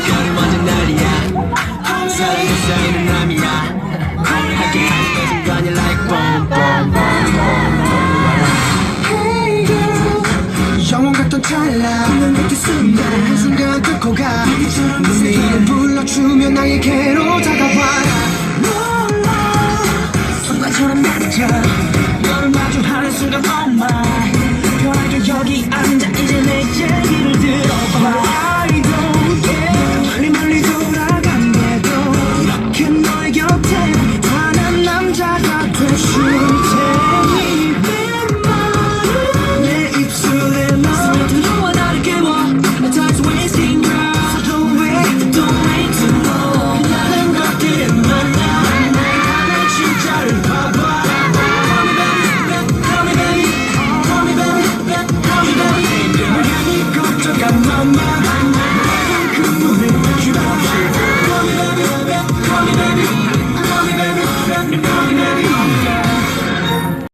별을 맞은 날이야. 사랑에 쌓이는 남이야 함께 할 순간이 like boom boom Hey girl 영원 같던 찰나. 분명 같은 그 순간 한순간 뚫고 가내 이름 불러주면 나에게로 다가와라. 순간처럼 맞아 너를 마주하는 순간 oh my